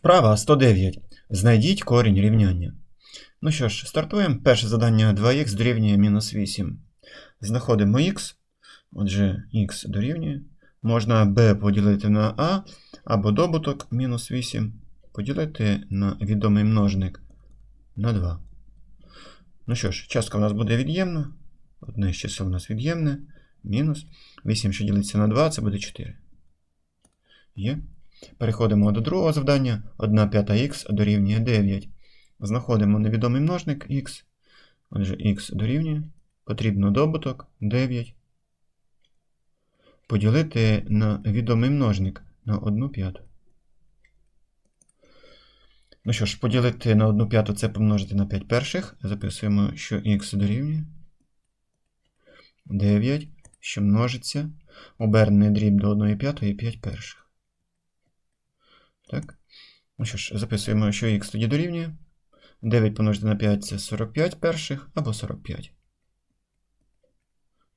Вправа 109. Знайдіть корінь рівняння. Ну що ж, стартуємо. Перше завдання 2х дорівнює мінус 8. Знаходимо х. Отже, х дорівнює. Можна b поділити на a, або добуток мінус 8 поділити на відомий множник на 2. Ну що ж, частка у нас буде від'ємна. Одне з чисел у нас від'ємне. Мінус. 8, що ділиться на 2, це буде 4. Є. Переходимо до другого завдання. 1 п'ята х дорівнює 9. Знаходимо невідомий множник х. Отже, х дорівнює. Потрібно добуток 9. Поділити на відомий множник на 1 п'яту. Ну що ж, поділити на 1 п'яту це помножити на 5 перших. Записуємо, що х дорівнює 9, що множиться. Обернений дріб до 1 п'ятої 5 перших. Так. Ну що ж, записуємо, що х тоді дорівнює. 9 помножити на 5 це 45 перших або 45.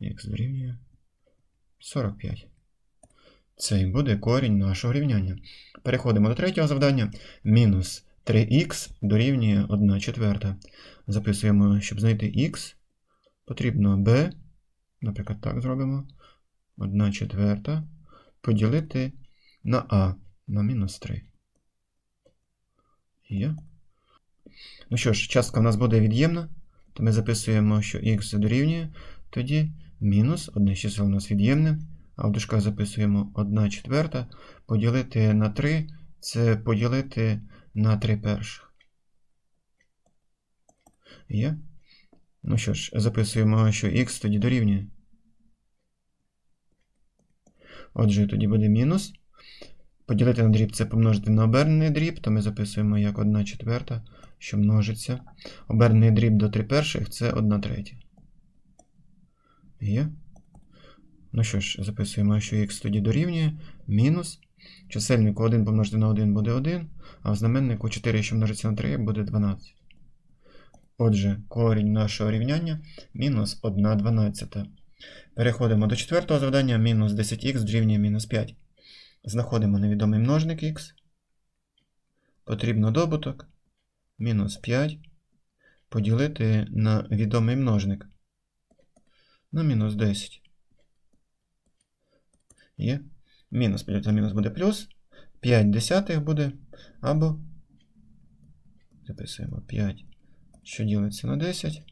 Х дорівнює 45. Це і буде корінь нашого рівняння. Переходимо до третього завдання. Мінус 3х дорівнює 1 четверта. Записуємо, щоб знайти х, потрібно b, наприклад, так зробимо. 1 четверта поділити на а на мінус 3. Є. Ну що ж, частка в нас буде від'ємна, то ми записуємо, що х дорівнює, тоді мінус, одне з чисел у нас від'ємне, а в дужках записуємо 1 четверта, поділити на 3, це поділити на 3 перших. Є. Ну що ж, записуємо, що х тоді дорівнює. Отже, тоді буде мінус. Поділити на дріб це помножити на обернений дріб, то ми записуємо як 1 четверта, що множиться. Обернений дріб до 3 перших це 1 третя. Є. Ну що ж, записуємо, що х тоді дорівнює мінус. Чисельнику 1 помножити на 1 буде 1, а в знаменнику 4, що множиться на 3, буде 12. Отже, корінь нашого рівняння мінус 1 дванадцята. Переходимо до четвертого завдання. Мінус 10х дорівнює мінус 5. Знаходимо невідомий множник х. Потрібно добуток. Мінус 5. Поділити на відомий множник. На мінус 10. Є. Мінус поділити на мінус буде плюс. 5 десятих буде. Або. Записуємо 5, що ділиться на 10.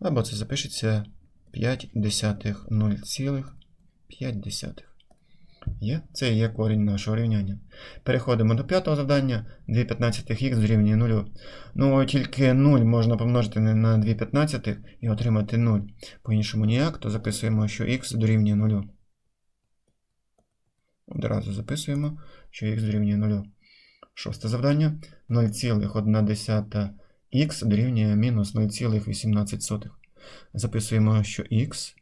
Або це запишеться 5 десятих 0,5 десятих. Є? Це є корінь нашого рівняння. Переходимо до п'ятого завдання. 2 15х дорівнює 0. Ну, тільки 0 можна помножити на 2 15 і отримати 0. По-іншому ніяк, то записуємо, що х дорівнює 0. Одразу записуємо, що х дорівнює 0. Шосте завдання. 0,1х дорівнює мінус 0,18. Записуємо, що х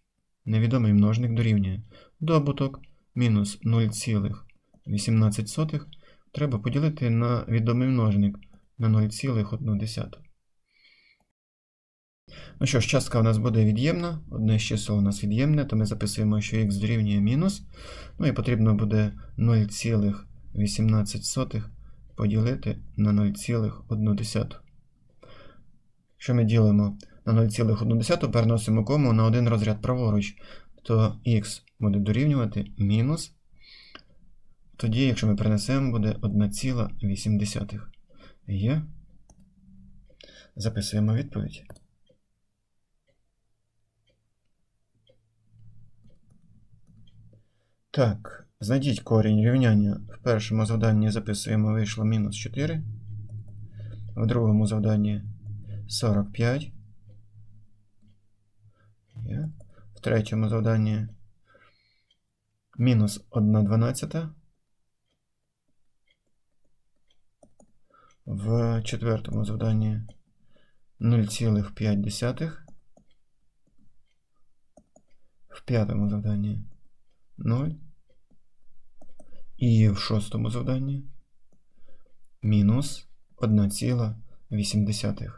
невідомий множник дорівнює добуток мінус 0,18 треба поділити на відомий множник на 0,1. Ну що ж, частка у нас буде від'ємна, одне з чисел у нас від'ємне, то ми записуємо, що х дорівнює мінус. Ну і потрібно буде 0,18 поділити на 0,1. Якщо ми ділимо на 0,1 переносимо кому на один розряд праворуч, то х буде дорівнювати мінус. Тоді, якщо ми перенесемо, буде 1,8. Є. Записуємо відповідь. Так, знайдіть корінь рівняння. В першому завданні записуємо вийшло мінус 4. В другому завданні 45. Є. В третьому завданні мінус 1 дванадцята. В четвертому завданні 0,5. В п'ятому завданні 0. І в шостому завданні мінус 1,8.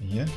Є.